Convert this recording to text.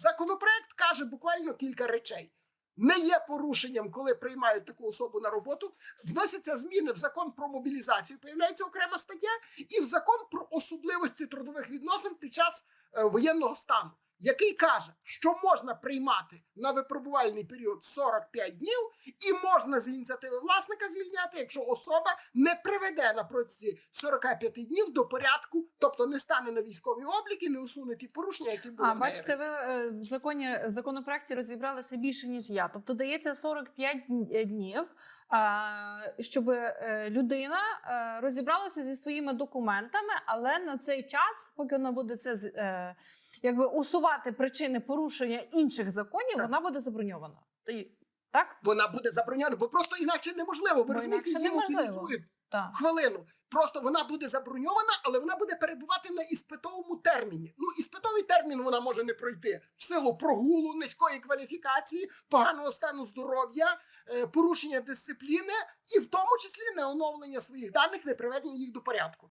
Законопроект каже буквально кілька речей. Не є порушенням, коли приймають таку особу на роботу. Вносяться зміни в закон про мобілізацію. Появляється окрема стаття, і в закон про особливості трудових відносин під час е, воєнного стану, який каже, що можна приймати на випробувальний період 45 днів, і можна з ініціативи власника звільняти, якщо особа не приведе на протязі 45 днів до порядку, тобто не стане на військовий облік і не усуне ті порушення, які були А бачите, ви е, в законі в законопроекті розібралися більше ніж я. Тобто дається 45 дн- днів, щоб е, людина е, розібралася зі своїми документами, але на цей час, поки вона буде це е, якби усувати причини порушення інших законів, Так. вона буде заброньована. Так? Вона буде забороняна, бо просто інакше неможливо. Ви розумієте, її мобілізують хвилину. Просто вона буде заброньована, але вона буде перебувати на іспитовому терміні. Ну, іспитовий термін вона може не пройти в силу прогулу, низької кваліфікації, поганого стану здоров'я, е, порушення дисципліни і в тому числі не оновлення своїх даних, не приведення їх до порядку.